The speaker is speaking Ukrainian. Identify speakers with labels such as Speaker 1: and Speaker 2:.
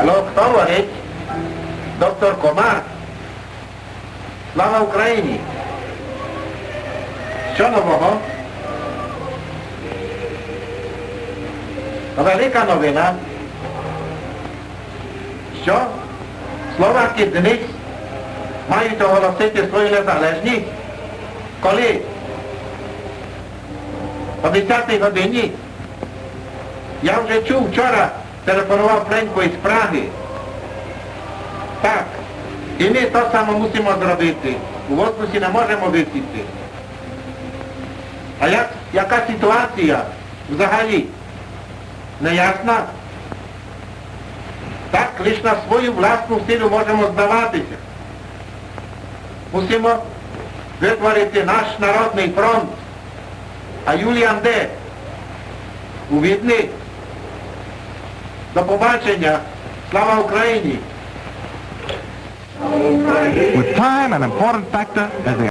Speaker 1: Алло, хто говорить? Доктор Комар. Слава Україні! Що нового? Велика новина. Що? Словаки днес мають оголосити свою незалежність? Коли? О 10 годині? Я вже чув вчора, телефонував Френько із Праги. Так. І ми то саме мусимо зробити. У воздусі не можемо висіти. А як, яка ситуація взагалі? Неясна? Так, лише на свою власну силу можемо здаватися. Мусимо витворити наш народний фронт. А Юліан де? У Відні. До побачення. Слава Україні!
Speaker 2: With time an important factor as the